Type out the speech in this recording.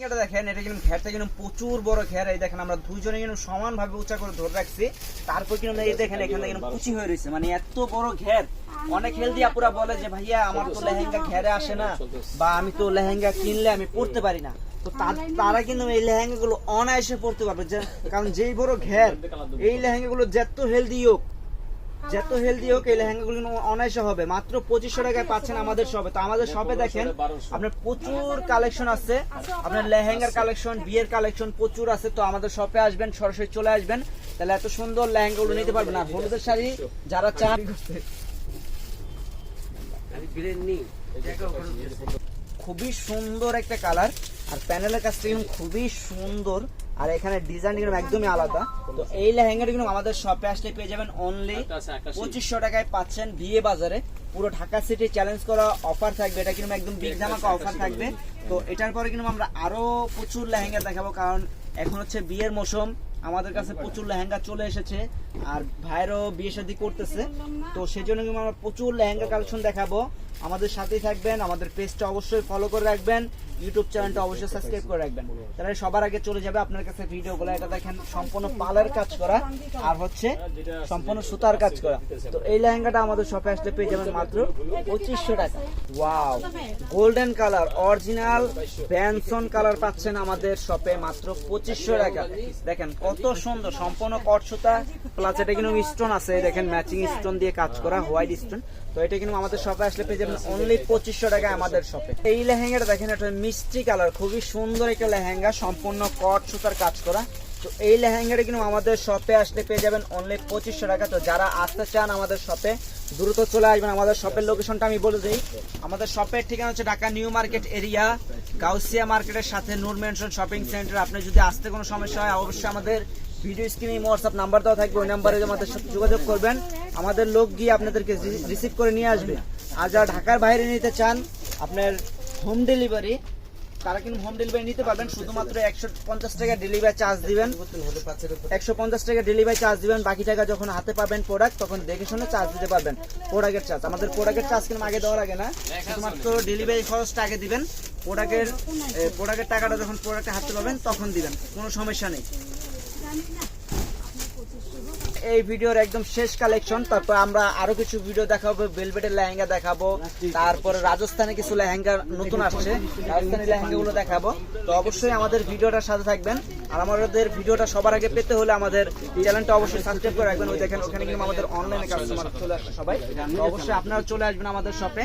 লেহেঙ্গাটা দেখেন, এটা কিন্তু ঘেরটা কিন্তু প্রচুর বড় ঘের। এই দেখেন, আমরা দুইজনে কিন্তু সমান ভাবে উঁচা করে ধরে রাখছি। তারপর কিন্তু এই দেখেন, এখানে কিন্তু কুচি হয়ে রয়েছে। মানে এত বড় ঘের। অনেক হেলদি আপুরা বলে যে, ভাইয়া, আমার তো লেহেঙ্গা ঘেরে আসে না বা আমি তো লেহেঙ্গা কিনলে আমি পড়তে পারি না। তো তারা কিন্তু এই লেহেঙ্গা গুলো অনায়াসে পড়তে পারবে। কারণ যেই বড় ঘের, এই লেহেঙ্গা গুলো যত হেলদি হোক যত হেলদি হোক, এই লেহেঙ্গাগুলো অনায়াসে হবে। মাত্র পঁচিশশো টাকায় পাচ্ছেন আমাদের শপে তো আমাদের শপে দেখেন, আপনার প্রচুর কালেকশন আছে। আপনার লেহেঙ্গার কালেকশন বিয়ের কালেকশন প্রচুর আছে। তো আমাদের শপে আসবেন, সরাসরি চলে আসবেন। তাহলে এত সুন্দর লেহেঙ্গাগুলো নিতে পারবেন। আর হলুদের শাড়ি যারা চান খুবই সুন্দর একটা কালার আর প্যানেলের কাজটা কিন্তু খুবই সুন্দর আর এখানে ডিজাইন কিন্তু একদমই আলাদা। তো এই লেহেঙ্গাটা কিন্তু আমাদের শপে আসলে পেয়ে যাবেন অনলি পঁচিশশো টাকায় পাচ্ছেন বিয়ে বাজারে। পুরো ঢাকা সিটি চ্যালেঞ্জ করা অফার থাকবে। এটা কিন্তু একদম বিগ ধামাকা অফার থাকবে। তো এটার পরে কিন্তু আমরা আরও প্রচুর লেহেঙ্গা দেখাবো কারণ এখন হচ্ছে বিয়ের মৌসুম। আমাদের কাছে প্রচুর লেহেঙ্গা চলে এসেছে আর ভাইয়েরও বিয়ে শাদী করতেছে। তো সেই জন্য কিন্তু আমরা প্রচুর লেহেঙ্গা কালেকশন দেখাবো। আমাদের সাথেই থাকবেন, আমাদের পেজটা অবশ্যই ফলো করে রাখবেন ইউটিউব চ্যানেলটা অবশ্যই সাবস্ক্রাইব করে রাখবেন। তাহলে সবার আগে চলে যাবে আপনার কাছে ভিডিওগুলো, এটা দেখেন সম্পূর্ণ পালের কাজ করা, আর হচ্ছে সম্পূর্ণ সুতার কাজ করা। তো এই লেহেঙ্গাটা আমাদের শপে আসলে পেয়ে যাবেন মাত্র পঁচিশশো টাকা। ওয়াও গোল্ডেন কালার অরিজিনাল ব্যানসন কালার পাচ্ছেন আমাদের শপে মাত্র পঁচিশশো টাকা। দেখেন কত সুন্দর, সম্পূর্ণ কট সুতা প্লাস এটা কিন্তু স্টোন আছে দেখেন ম্যাচিং স্টোন দিয়ে কাজ করা হোয়াইট স্টোন তো এটা কিন্তু আমাদের শপে আসলে পেয়ে যাবেন অনলি পঁচিশশো টাকা আমাদের শপে এই লেহেঙ্গাটা দেখেন, এটা মিষ্টি কালার খুবই সুন্দর একটা লেহেঙ্গা, সম্পূর্ণ কট সুতার কাজ করা। তো এই লেহেঙ্গাটা কিন্তু আমাদের শপে আসলে পেয়ে যাবেন অনলি পঁচিশশো টাকা। তো যারা আসতে চান আমাদের শপে দ্রুত চলে আসবেন আমাদের শপের লোকেশনটা আমি বলে দিই। আমাদের শপের ঠিকানা হচ্ছে Dhaka new market area, Gausia মার্কেটের সাথে নূর মেনশন শপিং সেন্টার আপনি যদি আসতে কোনো সমস্যা হয়, অবশ্যই আমাদের ভিডিও স্ক্রিনে হোয়াটসঅ্যাপ নাম্বার দেওয়া থাকবে, ওই নাম্বারে আমাদের যোগাযোগ করবেন। আমাদের লোক গিয়ে আপনাদেরকে রিসিভ করে নিয়ে আসবে। আর যারা ঢাকার বাইরে নিতে চান আপনার হোম ডেলিভারি তারা কিন্তু হোম ডেলিভারি নিতে পারবেন। শুধুমাত্র একশো পঞ্চাশ টাকা ডেলিভারি চার্জ দিবেন। একশো পঞ্চাশ টাকা ডেলিভারি চার্জ দিবেন। বাকি টাকা যখন হাতে পাবেন প্রোডাক্ট তখন দেখে শুনে চার্জ দিতে পারবেন। প্রোডাক্টের চার্জ আমাদের প্রোডাক্টের চার্জ কিন্তু আগে দেওয়া লাগে না, শুধুমাত্র ডেলিভারি খরচটা আগে দিবেন। প্রোডাক্টের প্রোডাক্টের টাকাটা যখন প্রোডাক্টে হাতে পাবেন, তখন দিবেন। কোনো সমস্যা নেই। এই ভিডিওর একদম শেষ কালেকশন তারপর আমরা আরও কিছু ভিডিও দেখাবো বেলভেটের লেহেঙ্গা দেখাবো, তারপর রাজস্থানে কিছু লেহেঙ্গা নতুন আসছে, রাজস্থানি লেহেঙ্গা গুলো দেখাবো। তো অবশ্যই আমাদের ভিডিওটার সাথে থাকবেন, আর আমাদের ভিডিওটা সবার আগে পেতে হলে আমাদের চ্যানেলটা অবশ্যই সাবস্ক্রাইব করে রাখবেন। ওই দেখেন, ওখানে কিন্তু আমাদের অনলাইনে কাস্টমার চলে আসছে সবাই। অবশ্যই আপনারা চলে আসবেন আমাদের শপে